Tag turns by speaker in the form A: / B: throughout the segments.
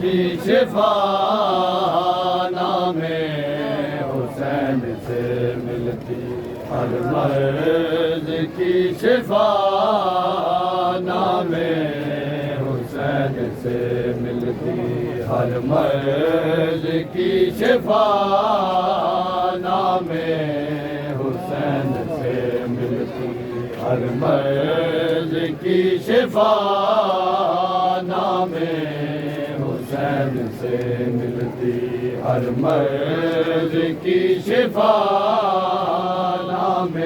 A: کی شفا نام حسین سے ملتی۔ ہر مرض کی شفا نام حسین سے ملتی۔ ہر مرض کی شفا نام حسین سے ملتی۔ ہر مرض کی شفا نام ہر مرض کی شفا نام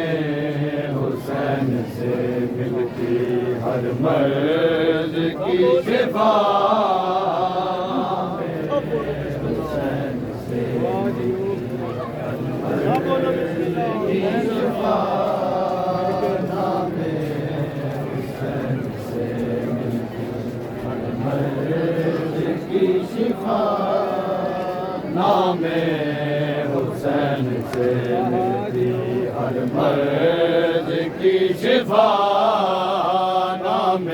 A: حسین سے ملتی ہر مرد کی شفا سے ملتی ہر مرض کی شفا نام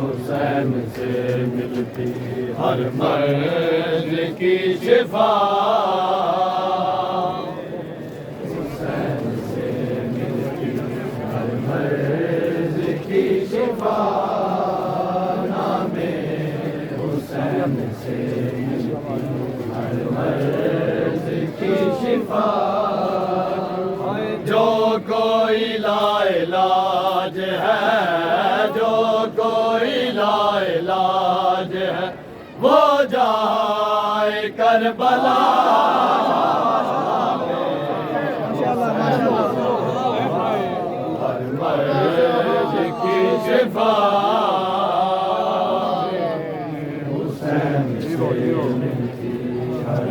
A: حسین سے ملتی ہر مرض کی شفا حسین سے ملتی ہر مرض کی شفا نام حسین سے کربلا۔ ہر مرد کی شفا۔ حسین ہر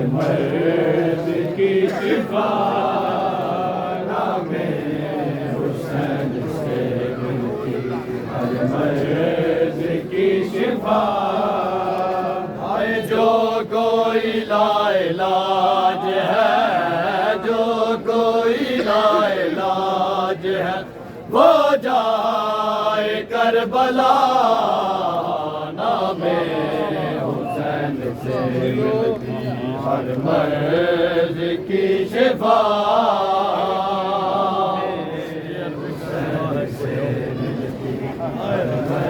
A: کی شفا کوئی علاج ہے، جو کوئی لا علاج ہے۔ وہ جائے کربلا نام حسین سے۔ ملتی ہر مرض کی شفا حسین سے۔ ملتی ہر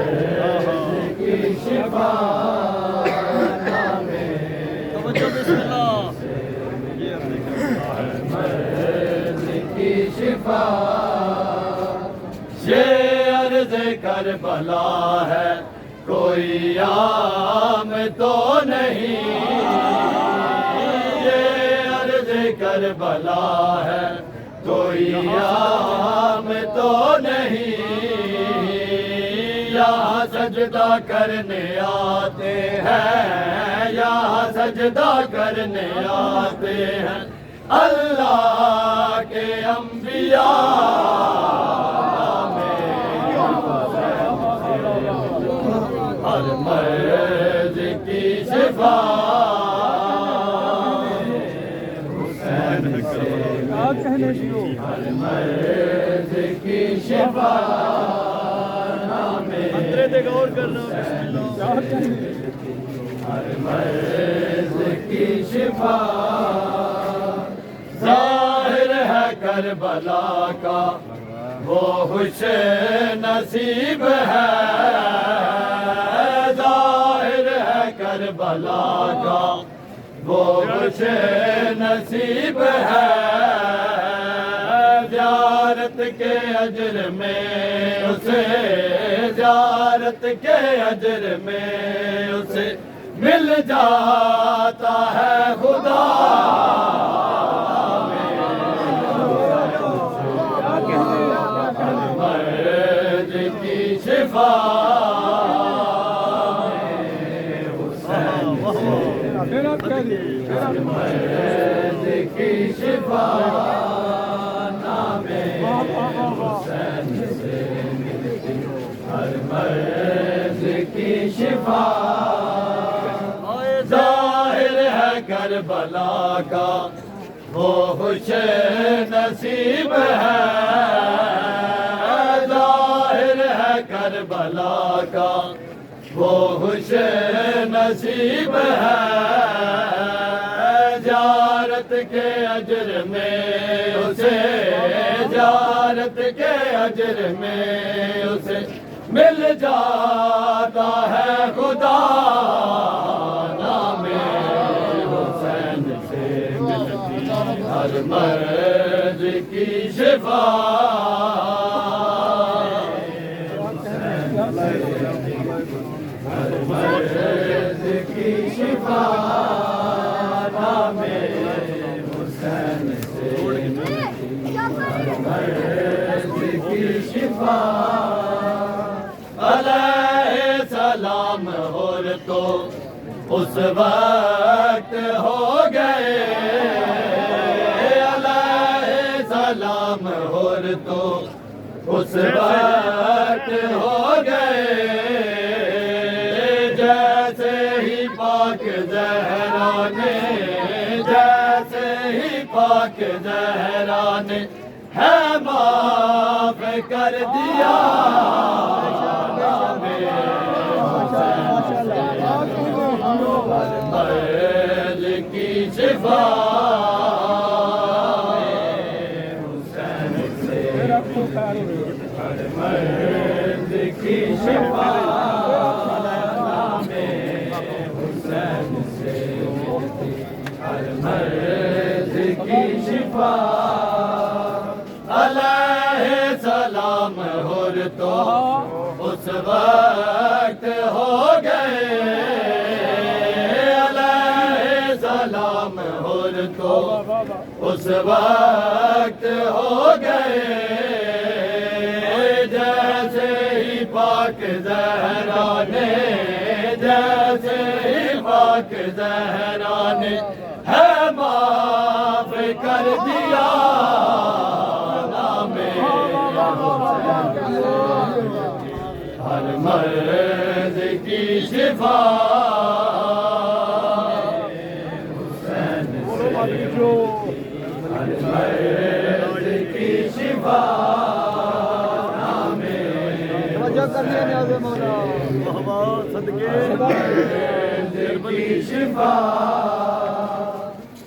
A: کر بلا ہے۔ کوئی عام تو نہیں۔ یہ عرض کر بلا ہے۔ کوئی عام تو نہیں۔ یہاں سجدہ کرنے آتے ہیں۔ یہاں سجدہ کرنے آتے ہیں۔ اللہ کے انبیاء ہر مرض کی شفا حسین سے ہر مرض کی شفا ظاہر ہے کربلا کا، وہ خوش نصیب ہے۔ کربلا کا وہ خوش نصیب ہے۔ زیارت کے اجر میں، اسے زیارت کے اجر میں، اسے مل جاتا ہے خدا۔ مرض کی شفا ہے کربلا کا وہ خوش نصیب ہے۔ ظاہر ہے کربلا کا وہ خوش نصیب ہے۔ جارت کے اجر میں اسے، جارت کے اجر میں اسے مل جاتا ہے خدا۔ ہر مرض کی شفا ہر مرض کی شفا نام حسین سے ہر مرض کی شفا علیہ السلام اور تو اس وقت ہو اس ہو گئے جیسے ہی پاک زہرا نے جیسے ہی پاک زہرا نے ہے معاف کر دیا مرض کی شفا کی ہر تو اس وقت ہو گئے علیہ السلام ہور تو اس وقت ہو گئے۔ پاک زہرا نے جیسے پاک زہرا نے ہے معاف کر دیا نام ہر مرض کی شفا کی شفا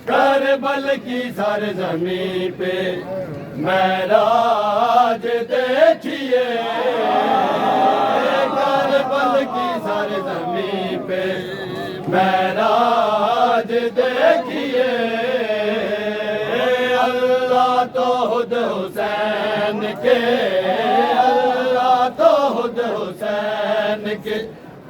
A: کربل کی سرزمین پہ معراج دیکھیے۔ کربل کی سرزمین پہ معراج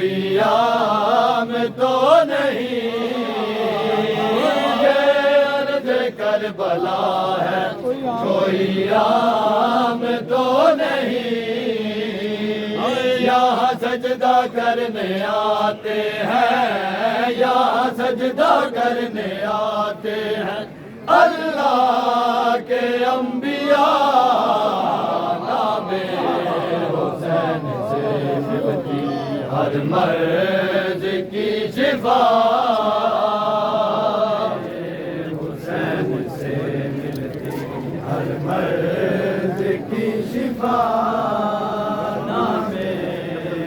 A: کوئی تو نہیں یہ عرض کر بلا ہے۔ کوئی عام تو نہیں۔ یہاں سجدہ کرنے آتے ہیں۔ یہاں سجدہ کرنے آتے ہیں۔ اللہ کے انبیاء نام ہر مرض کی شفا حسین سے ملتی ہر مرض کی شفا نام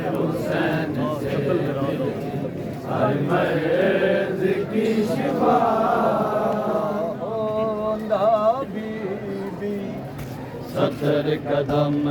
A: حسین سے ملتی ہر مرض کی شفا ستر قدم